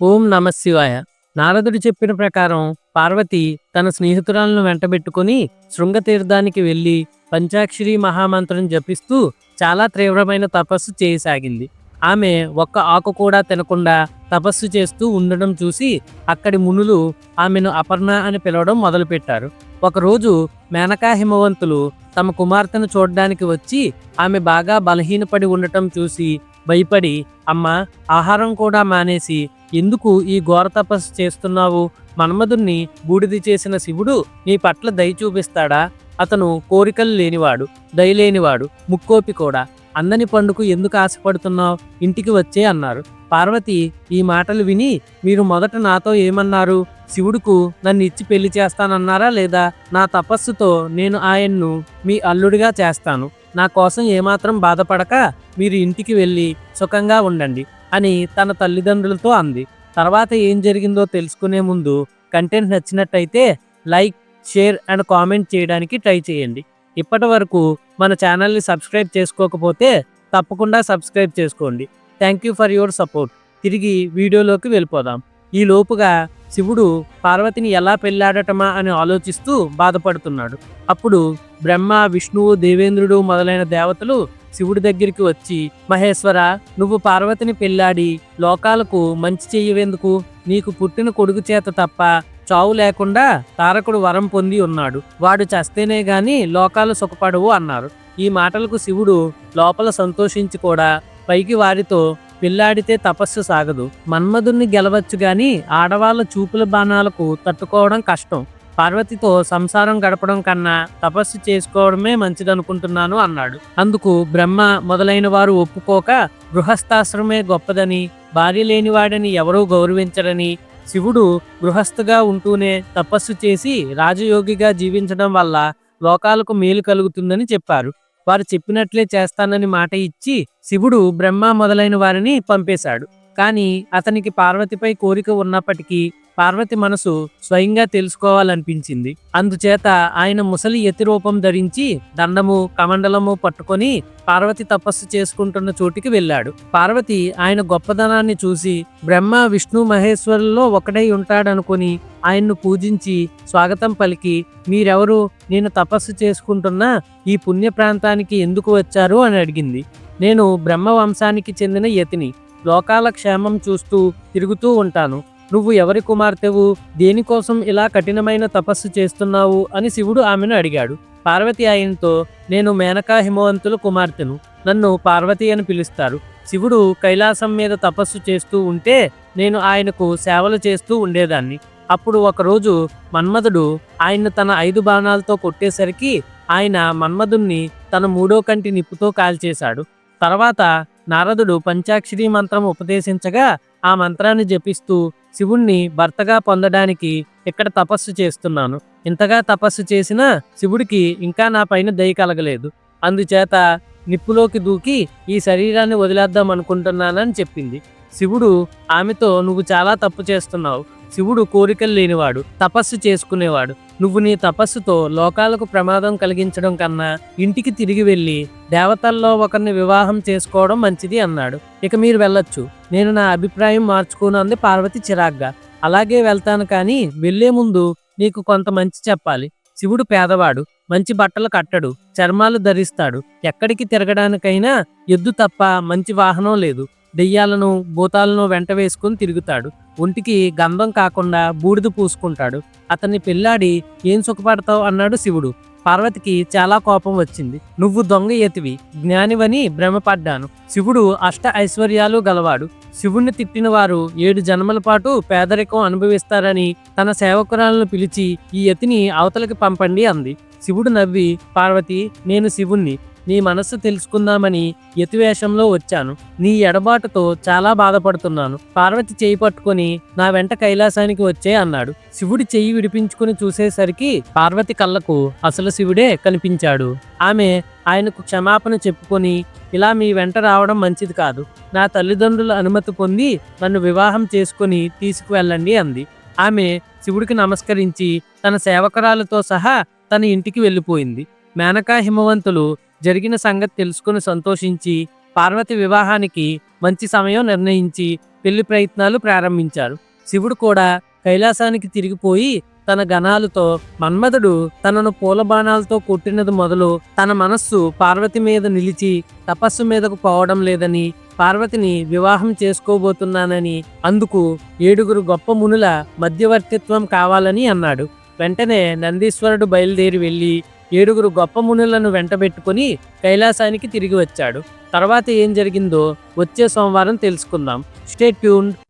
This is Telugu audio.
ఓం నమశివాయ నారదుడు చెప్పిన ప్రకారం పార్వతి తన స్నేహితురాలను వెంటబెట్టుకుని శృంగతీర్థానికి వెళ్ళి పంచాక్షరి మహామంత్రం జపిస్తూ చాలా తీవ్రమైన తపస్సు చేయసాగింది. ఆమె ఒక్క ఆకు కూడా తినకుండా తపస్సు చేస్తూ ఉండడం చూసి అక్కడి మునులు ఆమెను అపర్ణ అని పిలవడం మొదలుపెట్టారు. ఒకరోజు మేనకా హిమవంతులు తమ కుమార్తెను చూడడానికి వచ్చి ఆమె బాగా బలహీనపడి ఉండటం చూసి భయపడి అమ్మ ఆహారం కూడా మానేసి ఎందుకు ఈ ఘోర తపస్సు చేస్తున్నావు? మన్మధుణ్ణి బూడిది చేసిన శివుడు నీ పట్ల దయ చూపిస్తాడా? అతను కోరికలు లేనివాడు దయలేనివాడు ముక్కోపి కూడా. అందని పండుకు ఎందుకు ఆశపడుతున్నావు? ఇంటికి వచ్చే అన్నారు. పార్వతి ఈ మాటలు విని మీరు మొదట నాతో ఏమన్నారు? శివుడుకు నన్ను ఇచ్చి పెళ్ళి చేస్తానన్నారా లేదా? నా తపస్సుతో నేను ఆయన్ను మీ అల్లుడిగా చేస్తాను. నా కోసం ఏమాత్రం బాధపడక మీరు ఇంటికి వెళ్ళి సుఖంగా ఉండండి అని తన తల్లిదండ్రులతో అంది. తర్వాత ఏం జరిగిందో తెలుసుకునే ముందు కంటెంట్ నచ్చినట్టయితే లైక్ షేర్ అండ్ కామెంట్ చేయడానికి ట్రై చేయండి. ఇప్పటి వరకు మన ఛానల్ని సబ్స్క్రైబ్ చేసుకోకపోతే తప్పకుండా సబ్స్క్రైబ్ చేసుకోండి. Thank you for your support. తిరిగి వీడియోలోకి వెళ్ళిపోదాం. ఈ లోపుగా శివుడు పార్వతిని ఎలా పెళ్ళాడటమా అని ఆలోచిస్తూ బాధపడుతున్నాడు. అప్పుడు బ్రహ్మ విష్ణువు దేవేంద్రుడు మొదలైన దేవతలు శివుడి దగ్గరికి వచ్చి మహేశ్వర నువ్వు పార్వతిని పెళ్ళాడి లోకాలకు మంచి చెయ్యవెందుకు? నీకు పుట్టిన కొడుకు చేత తప్ప చావు లేకుండా తారకుడు వరం పొంది ఉన్నాడు. వాడు చస్తేనే గాని లోకాలు సుఖపడవు అన్నారు. ఈ మాటలకు శివుడు లోపల సంతోషించి కూడా పైకి వారితో పిల్లాడితే తపస్సు సాగదు. మన్మధుణ్ణి గెలవచ్చు గాని ఆడవాళ్ళ చూపుల బాణాలకు తట్టుకోవడం కష్టం. పార్వతితో సంసారం గడపడం కన్నా తపస్సు చేసుకోవడమే మంచిదనుకుంటున్నాను అన్నాడు. అందుకు బ్రహ్మ మొదలైన వారు ఒప్పుకోక గృహస్థాశ్రమే గొప్పదని భార్య లేనివాడని ఎవరూ గౌరవించడని శివుడు గృహస్థగా ఉంటూనే తపస్సు చేసి రాజయోగిగా జీవించడం వల్ల లోకాలకు మేలు కలుగుతుందని చెప్పారు. వారు చెప్పినట్లే చేస్తానని మాట ఇచ్చి శివుడు బ్రహ్మ మొదలైన వారిని పంపేశాడు. కానీ అతనికి పార్వతిపై కోరిక ఉన్నప్పటికీ పార్వతి మనసు స్వయంగా తెలుసుకోవాలనిపించింది. అందుచేత ఆయన ముసలి యతి రూపం ధరించి దండము కమండలము పట్టుకొని పార్వతి తపస్సు చేసుకుంటున్న చోటికి వెళ్ళాడు. పార్వతి ఆయన గొప్పదనాన్ని చూసి బ్రహ్మ విష్ణు మహేశ్వరుల్లో ఒకడై ఉంటాడనుకొని ఆయన్ను పూజించి స్వాగతం పలికి మీరెవరు? నేను తపస్సు చేసుకుంటున్న ఈ పుణ్య ప్రాంతానికి ఎందుకు వచ్చారు? అని అడిగింది. నేను బ్రహ్మ వంశానికి చెందిన యతిని. లోకాల క్షేమం చూస్తూ తిరుగుతూ ఉంటాను. నువ్వు ఎవరి కుమార్తెవు? దేనికోసం ఇలా కఠినమైన తపస్సు చేస్తున్నావు? అని శివుడు ఆమెను అడిగాడు. పార్వతి ఆయనతో నేను మేనకా హిమవంతుల కుమార్తెను. నన్ను పార్వతి అని పిలుస్తారు. శివుడు కైలాసం మీద తపస్సు చేస్తూ ఉంటే నేను ఆయనకు సేవలు చేస్తూ ఉండేదాన్ని. అప్పుడు ఒకరోజు మన్మధుడు ఆయన తన ఐదు బాణాలతో కొట్టేసరికి ఆయన మన్మధుణ్ణి తన మూడో కంటి నిప్పుతో కాల్చేశాడు. తర్వాత నారదుడు పంచాక్షరీ మంత్రం ఉపదేశించగా ఆ మంత్రాన్ని జపిస్తూ శివుణ్ణి భర్తగా పొందడానికి ఇక్కడ తపస్సు చేస్తున్నాను. ఇంతగా తపస్సు చేసినా శివుడికి ఇంకా నా పైన దయ కలగలేదు. అందుచేత నిప్పులోకి దూకి ఈ శరీరాన్ని వదిలేద్దాం అనుకుంటున్నానని చెప్పింది. శివుడు ఆమెతో నువ్వు చాలా తప్పు చేస్తున్నావు. శివుడు కోరికలు లేనివాడు తపస్సు చేసుకునేవాడు. నువ్వు నీ తపస్సుతో లోకాలకు ప్రమాదం కలిగించడం కన్నా ఇంటికి తిరిగి వెళ్ళి దేవతల్లో ఒకరిని వివాహం చేసుకోవడం మంచిది అన్నాడు. ఇక మీరు వెళ్ళొచ్చు. నేను నా అభిప్రాయం మార్చుకోనంది పార్వతి చిరాగ్గా. అలాగే వెళ్తాను కానీ వెళ్ళే ముందు నీకు కొంత మంచి చెప్పాలి. శివుడు పేదవాడు. మంచి బట్టలు కట్టడు. చర్మాలు ధరిస్తాడు. ఎక్కడికి తిరగడానికైనా ఎద్దు తప్ప మంచి వాహనం లేదు. దెయ్యాలను భూతాలను వెంట వేసుకుని తిరుగుతాడు. ఒంటికి గంధం కాకుండా బూడిద పూసుకుంటాడు. అతన్ని పెళ్ళాడి ఏం సుఖపడతావు? అన్నాడు శివుడు. పార్వతికి చాలా కోపం వచ్చింది. నువ్వు దొంగ ఎతివి జ్ఞానివని భ్రమపడ్డాను. శివుడు అష్ట ఐశ్వర్యాలు గలవాడు. శివుణ్ణి తిట్టిన వారు ఏడు జన్మల పాటు పేదరికం అనుభవిస్తారని తన సేవకురాలను పిలిచి ఈ యతిని అవతలకి పంపండి అంది. శివుడు నవ్వి పార్వతి నేను శివుణ్ణి. నీ మనస్సు తెలుసుకుందామని యతివేషంలో వచ్చాను. నీ ఎడబాటుతో చాలా బాధపడుతున్నాను. పార్వతి చేయి పట్టుకొని నా వెంట కైలాసానికి వచ్చే అన్నాడు. శివుడి చెయ్యి విడిపించుకుని చూసేసరికి పార్వతి కళ్ళకు అసలు శివుడే కనిపించాడు. ఆమె ఆయనకు క్షమాపణ చెప్పుకొని ఇలా మీ వెంట రావడం మంచిది కాదు. నా తల్లిదండ్రుల అనుమతి పొంది నన్ను వివాహం చేసుకుని తీసుకువెళ్ళండి అంది. ఆమె శివుడికి నమస్కరించి తన సేవకురాలతో సహా తన ఇంటికి వెళ్ళిపోయింది. మేనకా హిమవంతులు జరిగిన సంగతి తెలుసుకుని సంతోషించి పార్వతి వివాహానికి మంచి సమయం నిర్ణయించి పెళ్ళి ప్రయత్నాలు ప్రారంభించారు. శివుడు కూడా కైలాసానికి తిరిగిపోయి తన గణాలతో మన్మధుడు తనను పూల బాణాలతో కొట్టినది మొదలు తన మనస్సు పార్వతి మీద నిలిచి తపస్సు మీదకు పోవడం లేదని పార్వతిని వివాహం చేసుకోబోతున్నానని అందుకు ఏడుగురు గొప్ప మునుల మధ్యవర్తిత్వం కావాలని అన్నాడు. వెంటనే నందీశ్వరుడు బయలుదేరి వెళ్ళి ఏడుగురు గొప్ప మునులను వెంటబెట్టుకుని కైలాసానికి తిరిగి వచ్చాడు. తర్వాత ఏం జరిగిందో వచ్చే సోమవారం తెలుసుకుందాం. Stay tune